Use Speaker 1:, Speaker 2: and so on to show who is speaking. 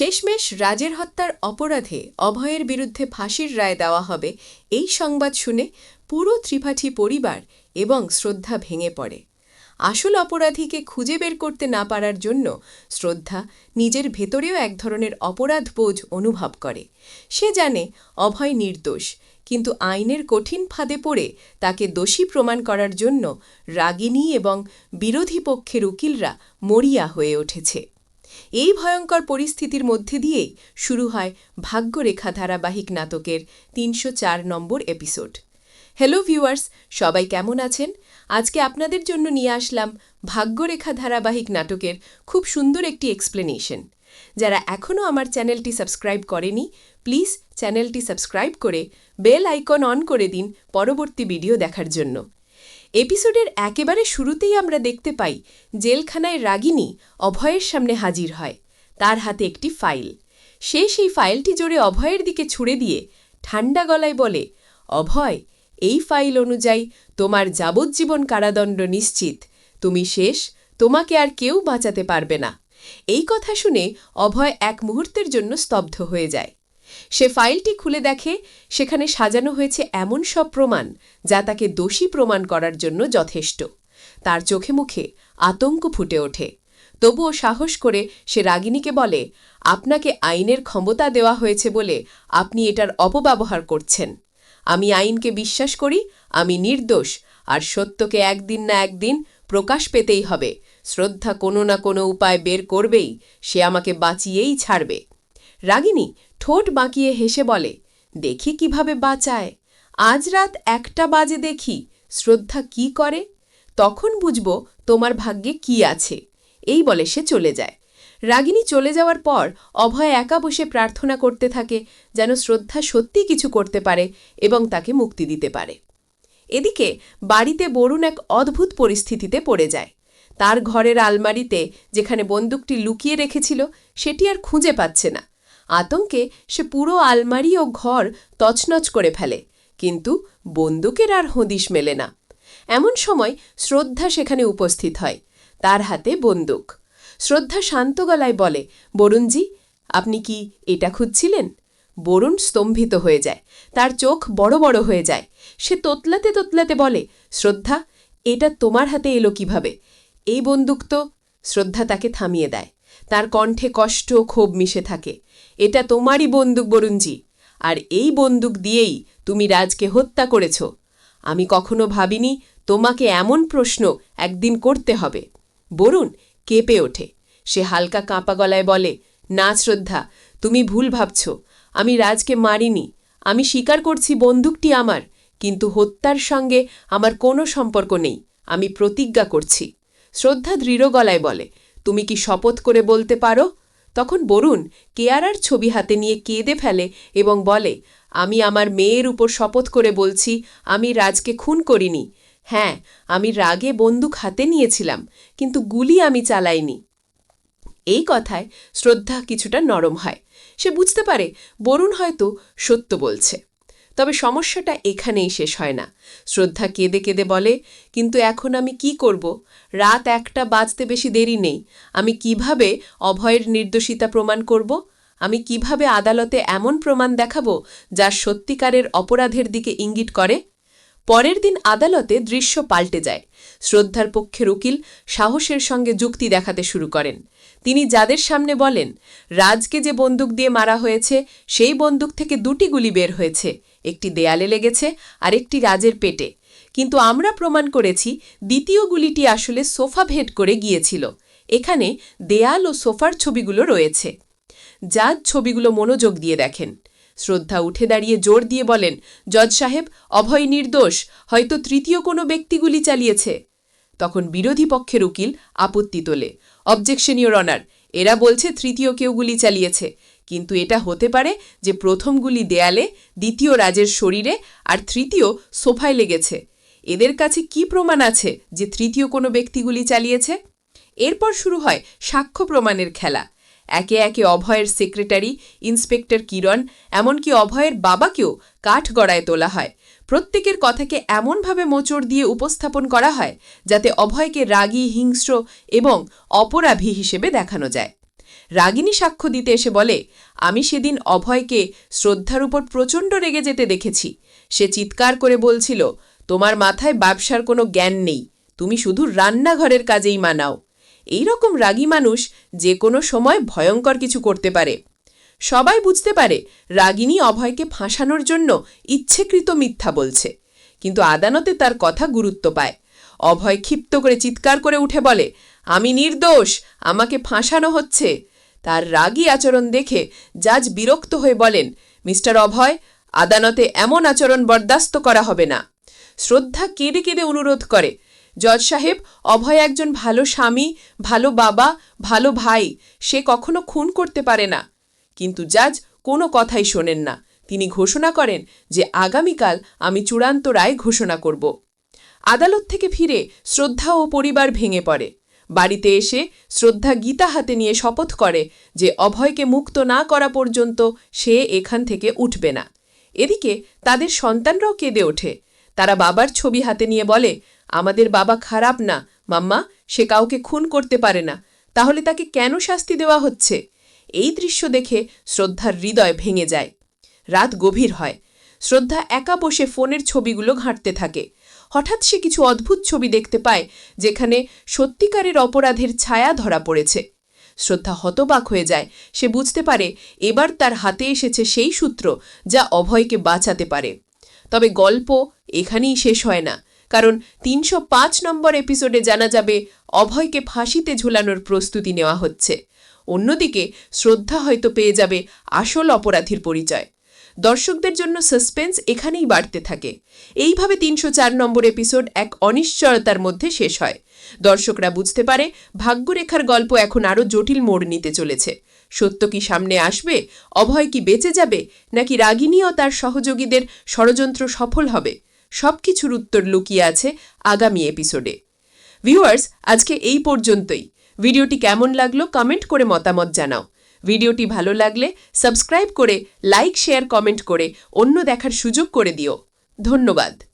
Speaker 1: শেষমেশ রাজের হত্যার অপরাধে অভয়ের বিরুদ্ধে ফাঁসির রায় দেওয়া হবে এই সংবাদ শুনে পুরো ত্রিপাঠী পরিবার এবং শ্রদ্ধা ভেঙে পড়ে। আসল অপরাধীকে খুঁজে বের করতে না পারার জন্য শ্রদ্ধা নিজের ভেতরেও এক ধরনের অপরাধ বোঝ অনুভব করে। সে জানে অভয় নির্দোষ, কিন্তু আইনের কঠিন ফাঁদে পড়ে তাকে দোষী প্রমাণ করার জন্য রাগিনী এবং বিরোধী পক্ষের উকিলরা মরিয়া হয়ে উঠেছে। এই ভয়ঙ্কর পরিস্থিতির মধ্যে দিয়েই শুরু হয় ভাগ্যরেখা ধারাবাহিক নাটকের তিনশো চার নম্বর এপিসোড। হ্যালো ভিউয়ার্স, সবাই কেমন আছেন? আজকে আপনাদের জন্য নিয়ে আসলাম ভাগ্যরেখা ধারাবাহিক নাটকের খুব সুন্দর একটি এক্সপ্লেনেশন যারা এখনও আমার চ্যানেলটি সাবস্ক্রাইব করেনি, প্লিজ চ্যানেলটি সাবস্ক্রাইব করে বেল আইকন অন করে দিন পরবর্তী ভিডিও দেখার জন্য। এপিসোডের একেবারে শুরুতেই আমরা দেখতে পাই জেলখানায় রাগিনী অভয়ের সামনে হাজির হয়, তার হাতে একটি ফাইল। সে সেই ফাইলটি জোরে অভয়ের দিকে ছুড়ে দিয়ে ঠান্ডা গলায় বলে, অভয়, এই ফাইল অনুযায়ী তোমার যাবজ্জীবন কারাদণ্ড নিশ্চিত। তুমি শেষ, তোমাকে আর কেউ বাঁচাতে পারবে না। এই কথা শুনে অভয় এক মুহূর্তের জন্য স্তব্ধ হয়ে যায়। সে ফাইলটি খুলে দেখে সেখানে সাজানো হয়েছে এমন সব প্রমাণ যা তাকে দোষী প্রমাণ করার জন্য যথেষ্ট। তার চোখে মুখে আতঙ্ক ফুটে ওঠে। তবুও সাহস করে সে রাগিনীকে বলে, আপনাকে আইনের ক্ষমতা দেওয়া হয়েছে বলে আপনি এটার অপব্যবহার করছেন। আমি আইনকে বিশ্বাস করি, আমি নির্দোষ, আর সত্যকে একদিন না একদিন প্রকাশ পেতেই হবে। শ্রদ্ধা কোনো না কোনো উপায় বের করবেই, সে আমাকে বাঁচিয়েই ছাড়বে। রাগিনী ঠোঁট বাঁকিয়ে হেসে বলে, দেখি কীভাবে বাঁচায়। আজ রাত একটা বাজে দেখি, শ্রদ্ধা কি করে? তখন বুঝব তোমার ভাগ্যে কি আছে। এই বলে সে চলে যায়। রাগিনী চলে যাওয়ার পর অভয় একা বসে প্রার্থনা করতে থাকে, যেন শ্রদ্ধা সত্যি কিছু করতে পারে এবং তাকে মুক্তি দিতে পারে। এদিকে বাড়িতে বরুণ এক অদ্ভুত পরিস্থিতিতে পড়ে যায়। তার ঘরের আলমারিতে যেখানে বন্দুকটি লুকিয়ে রেখেছিল, সেটি আর খুঁজে পাচ্ছে না। আতঙ্কে সে পুরো আলমারি ও ঘর তছনছ করে ফেলে, কিন্তু বন্দুকের আর হদিশ মেলে না। এমন সময় শ্রদ্ধা সেখানে উপস্থিত হয়, তার হাতে বন্দুক। শ্রদ্ধা শান্ত গলায় বলে, বরুণজি, আপনি কি এটা খুঁজছিলেন? বরুণ স্তম্ভিত হয়ে যায়, তার চোখ বড় বড় হয়ে যায়। সে তোতলাতে তোতলাতে বলে, শ্রদ্ধা, এটা তোমার হাতে এলো কীভাবে? এই বন্দুক তো? শ্রদ্ধা তাকে থামিয়ে দেয়। তার কণ্ঠে কষ্ট ক্ষোভ মিশে থাকে। এটা তোমারই বন্দুক, বরুণজি। আর এই বন্দুক দিয়েই তুমি রাজকে হত্যা করেছ। আমি কখনো ভাবিনি তোমাকে এমন প্রশ্ন একদিন করতে হবে। বরুণ কেঁপে ওঠে। সে হালকা কাঁপা গলায় বলে, না শ্রদ্ধা, তুমি ভুল ভাবছ। আমি রাজকে মারিনি। আমি স্বীকার করছি বন্দুকটি আমার, কিন্তু হত্যার সঙ্গে আমার কোনো সম্পর্ক নেই। আমি প্রতিজ্ঞা করছি। শ্রদ্ধা দৃঢ় গলায় বলে, তুমি কি শপথ করে বলতে পারো? তখন বরুণ কেয়ারার ছবি হাতে নিয়ে কেঁদে ফেলে এবং বলে, আমি আমার মেয়ের উপর শপথ করে বলছি, আমি রাজকে খুন করিনি। হ্যাঁ আমি রাগে বন্দুক হাতে নিয়েছিলাম, কিন্তু গুলি আমি চালাইনি এই কথায় শ্রদ্ধা কিছুটা নরম হয়। সে বুঝতে পারে বরুণ হয়তো সত্য বলছে। তবে সমস্যাটা এখানেই শেষ হয় না। শ্রদ্ধা কেঁদে কেঁদে বলে, কিন্তু এখন আমি কি করব? রাত একটা বাজতে বেশি দেরি নেই। আমি কীভাবে অভয়ের নির্দোষিতা প্রমাণ করব? আমি কীভাবে আদালতে এমন প্রমাণ দেখাব যা সত্যিকারের অপরাধের দিকে ইঙ্গিত করে? পরের দিন আদালতে দৃশ্য পাল্টে যায়। শ্রদ্ধার পক্ষের উকিল সাহসের সঙ্গে যুক্তি দেখাতে শুরু করেন। তিনি যাদের সামনে বলেন, রাজকে যে বন্দুক দিয়ে মারা হয়েছে, সেই বন্দুক থেকে দুটি গুলি বের হয়েছে। একটি দেয়ালে লেগেছে আর একটি রাজের পেটে। কিন্তু আমরা প্রমাণ করেছি, দ্বিতীয় গুলিটি আসলে সোফা ভেদ করে গিয়েছিল। এখানে দেয়াল ও সোফার ছবিগুলো রয়েছে। জাজ ছবিগুলো মনোযোগ দিয়ে দেখেন। শ্রদ্ধা উঠে দাঁড়িয়ে জোর দিয়ে বলেন, জজ সাহেব, অভয় নির্দোষ, হয়তো তৃতীয় কোনো ব্যক্তিগুলি চালিয়েছে। তখন বিরোধী পক্ষের উকিল আপত্তি তোলে অবজেকশন ইয়োর অনার এরা বলছে তৃতীয় কেউ গুলি চালিয়েছে। কিন্তু এটা হতে পারে যে প্রথমগুলি দেয়ালে, দ্বিতীয় রাজের শরীরে আর তৃতীয় সোফায় লেগেছে। এদের কাছে কি প্রমাণ আছে যে তৃতীয় কোনো ব্যক্তিগুলি চালিয়েছে? এরপর শুরু হয় সাক্ষ্য প্রমাণের খেলা। একে একে অভয়ের সেক্রেটারি, ইন্সপেক্টর কিরণ, এমনকি অভয়ের বাবাকেও কাঠ গড়ায় তোলা হয়। প্রত্যেকের কথাকে এমনভাবে মোচড় দিয়ে উপস্থাপন করা হয় যাতে অভয়কে রাগী, হিংস্র এবং অপরাধী হিসেবে দেখানো যায়। রাগিনী সাক্ষ্য দিতে এসে বলে, আমি সেদিন অভয়কে শ্রদ্ধার উপর প্রচণ্ড রেগে যেতে দেখেছি। সে চিৎকার করে বলছিল, তোমার মাথায় ব্যবসার কোনো জ্ঞান নেই, তুমি শুধু রান্নাঘরের কাজেই মানাও। এই রকম রাগী মানুষ যে কোনো সময় ভয়ঙ্কর কিছু করতে পারে। সবাই বুঝতে পারে, রাগিনী অভয়কে ফাঁসানোর জন্য ইচ্ছেকৃত মিথ্যা বলছে। কিন্তু আদালতে তার কথা গুরুত্ব পায়। অভয় ক্ষিপ্ত করে চিৎকার করে উঠে বলে, আমি নির্দোষ, আমাকে ফাঁসানো হচ্ছে। তার রাগী আচরণ দেখে জাজ বিরক্ত হয়ে বলেন, মিস্টার অভয়, আদালতে এমন আচরণ বরদাস্ত করা হবে না। শ্রদ্ধা কেঁদে কেঁদে অনুরোধ করে, জজ সাহেব, অভয় একজন ভালো স্বামী, ভালো বাবা, ভালো ভাই, সে কখনো খুন করতে পারে না। কিন্তু জাজ কোনো কথাই শোনেন না। তিনি ঘোষণা করেন যে আগামীকাল আমি চূড়ান্ত রায় ঘোষণা করব। আদালত থেকে ফিরে শ্রদ্ধা ও পরিবার ভেঙে পড়ে। বাড়িতে এসে শ্রদ্ধা গীতা হাতে নিয়ে শপথ করে যে অভয়কে মুক্ত না করা পর্যন্ত সে এখান থেকে উঠবে না। এদিকে তাদের সন্তানরাও কেঁদে ওঠে। তারা বাবার ছবি হাতে নিয়ে বলে, আমাদের বাবা খারাপ না, মাম্মা, সে কাউকে খুন করতে পারে না। তাহলে তাকে কেন শাস্তি দেওয়া হচ্ছে? এই দৃশ্য দেখে শ্রদ্ধার হৃদয় ভেঙে যায়। রাত গভীর হয়। শ্রদ্ধা একা বসে ফোনের ছবিগুলো ঘাঁটতে থাকে। হঠাৎ সে কিছু অদ্ভুত ছবি দেখতে পায়, যেখানে সত্যিকারের অপরাধের ছায়া ধরা পড়েছে। শ্রদ্ধা হতবাক হয়ে যায়। সে বুঝতে পারে, এবার তার হাতে এসেছে সেই সূত্র যা অভয়কে বাঁচাতে পারে। তবে গল্প এখানেই শেষ হয় না, কারণ তিনশো পাঁচ নম্বর এপিসোডে জানা যাবে, অভয়কে ফাঁসিতে ঝুলানোর প্রস্তুতি নেওয়া হচ্ছে। অন্যদিকে, শ্রদ্ধা হয়তো পেয়ে যাবে আসল অপরাধীর পরিচয়। দর্শকদের জন্য সাসপেন্স এখানেই বাড়তে থাকে। এইভাবে তিনশো চার নম্বর এপিসোড এক অনিশ্চয়তার মধ্যে শেষ হয়। দর্শকরা বুঝতে পারে, ভাগ্যরেখার গল্প এখন আরও জটিল মোড় নিতে চলেছে। সত্য কি সামনে আসবে? অভয় কি বেঁচে যাবে? নাকি রাগিনী ও তার সহযোগীদের ষড়যন্ত্র সফল হবে? সব কিছুর উত্তর লুকিয়ে আছে আগামী এপিসোডে ভিউয়ার্স আজকে এই পর্যন্তই। ভিডিওটি কেমন লাগল কমেন্ট করে মতামত জানাও। ভিডিওটি ভালো লাগলে সাবস্ক্রাইব করে লাইক শেয়ার কমেন্ট করে অন্য দেখার সুযোগ করে দিও। ধন্যবাদ।